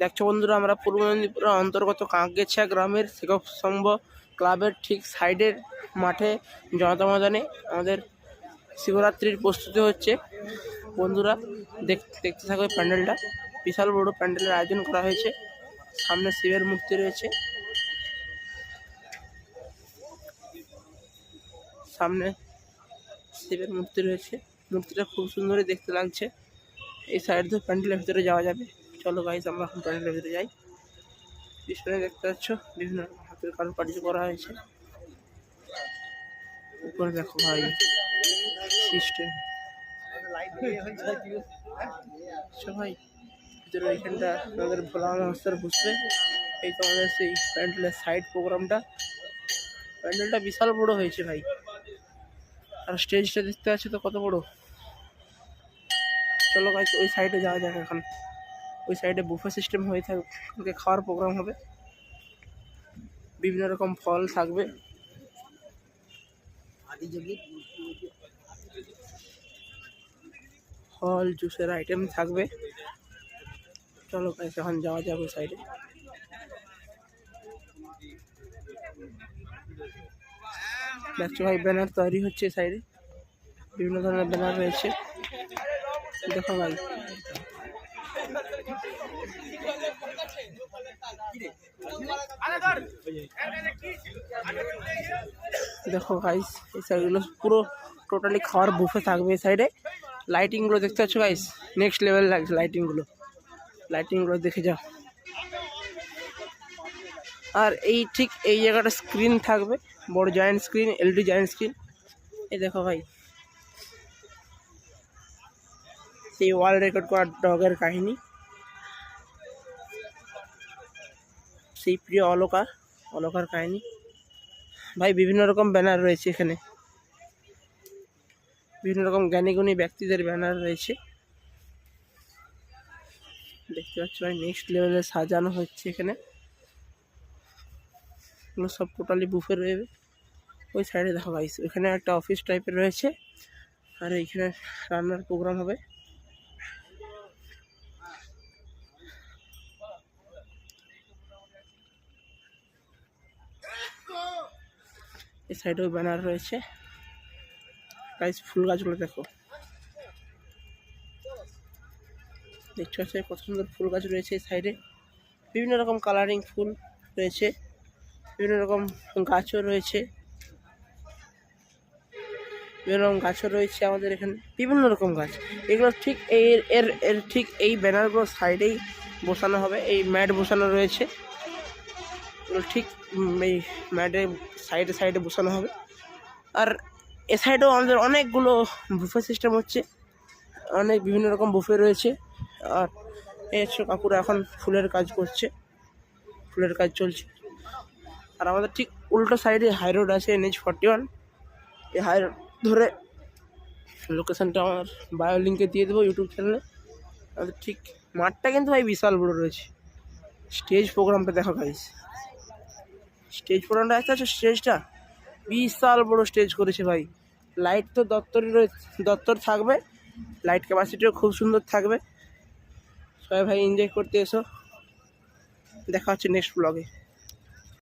দেখছ বন্ধুরা, আমরা পূর্ব মেদিনীপুরের অন্তর্গত কাঁকগেছা গ্রামের শিক্ষক সংঘ ক্লাবের ঠিক সাইডের মাঠে জনতা ময়দানে আমাদের শিবরাত্রির প্রস্তুতি হচ্ছে। বন্ধুরা, দেখ, দেখতে থাকবে প্যান্ডেলটা। বিশাল বড় প্যান্ডেলের আয়োজন করা হয়েছে। সামনে শিবের মূর্তি রয়েছে। সামনে শিবের মূর্তি রয়েছে। মূর্তিটা খুব সুন্দরই দেখতে লাগছে। এই সাইড দিয়ে প্যান্ডেলের ভিতরে যাওয়া যাবে। চলো গাইজ আমরা এখন প্যান্ডেলের ভিতরে যাই। পিছনে দেখতে পাচ্ছ, বিভিন্ন হাতের কারুকার্য করা হয়েছে। উপরে দেখো ভাই সিস্টেম সবাই ভিতরে ওইখানটা আমাদের ভোলা মাস্টার বসবে। এই তো আমাদের সেই প্যান্ডেলের সাইড প্রোগ্রামটা প্যান্ডেলটা বিশাল বড় হয়েছে ভাই। আর স্টেজটা দেখতে পাচ্ছি তো কত বড়? চলো গাইজ ওই সাইডে যাওয়া যাক এখন। ওই সাইডে বুফে সিস্টেম হয়ে থাকবে খাওয়ার প্রোগ্রাম হবে। বিভিন্ন রকম ফল থাকবে। ফল জুসের আইটেম থাকবে। চলো এখন যাওয়া যাবে ওই সাইডে ভাই ব্যানার তৈরি হচ্ছে সাইডে বিভিন্ন ধরনের ব্যানার রয়েছে। দেখো ভাই। দেখো গাইস এই সাইডগুলো পুরো টোটালি খাওয়ার বুফে থাকবে এই সাইডে লাইটিংগুলো দেখতে পাচ্ছ গাইস নেক্সট লেভেল লাগছে লাইটিংগুলো লাইটিংগুলো দেখে যাও। আর এই ঠিক এই জায়গাটা স্ক্রিন থাকবে, বড় joint screen LED joint screen এই দেখো ভাই। সেই ওয়ার্ল্ড রেকর্ড করা ডগের কাহিনী। সেই প্রিয় অলকা অলকার কাহিনী। ভাই, বিভিন্ন রকম ব্যানার রয়েছে এখানে। বিভিন্ন রকম জ্ঞানীগুণী ব্যক্তিদের ব্যানার রয়েছে। দেখতে পাচ্ছ ভাই নেক্সট লেভেলে সাজানো হচ্ছে এখানে। এগুলো সব টোটালি বুফে রয়েবে ওই সাইডে দেখো গাইস ওইখানে একটা অফিস টাইপের রয়েছে। আর এইখানে রান্নার প্রোগ্রাম হবে। এই সাইডেও ব্যানার রয়েছে। গাইস ফুল গাছগুলো দেখো। দেখতে পাচ্ছ কত সুন্দর ফুল গাছ রয়েছে এই সাইডে। বিভিন্ন রকম কালারিং ফুল রয়েছে। বিভিন্ন রকম গাছও রয়েছে। বিভিন্ন রকম গাছও রয়েছে আমাদের এখানে। বিভিন্ন রকম গাছ। এগুলো ঠিক এর এর এর ঠিক এই ব্যানারগুলো সাইডেই বসানো হবে। এই ম্যাট বসানো রয়েছে। ঠিক এই ম্যাটে সাইডে সাইডে বসানো হবে। আর এ সাইডেও আমাদের অনেকগুলো বুফে সিস্টেম হচ্ছে। অনেক বিভিন্ন রকম বুফে রয়েছে। আর হচ্ছে কাকুরা এখন ফুলের কাজ করছে। ফুলের কাজ চলছে। আর আমাদের ঠিক উল্টো সাইডে হাই রোড আছে, এনএইচ ফর্টি ওয়ান। এই হাই রোড ধরে লোকেশানটা আমার বায়ো লিঙ্কে দিয়ে দেবো ইউটিউব চ্যানেলে। আমাদের ঠিক মাঠটা কিন্তু ভাই বিশাল বড় রয়েছে। স্টেজ প্রোগ্রামটা দেখো গাইস স্টেজ পড়ানোটা একটা আছে স্টেজটা। বিশাল বড় স্টেজ করেছে ভাই। লাইট তো দপ্তরই রয়েছে দপ্তর থাকবে। লাইট ক্যাপাসিটিও খুব সুন্দর থাকবে। সবাই ভাই এনজয় করতে এসো। দেখা হচ্ছে নেক্সট ব্লগে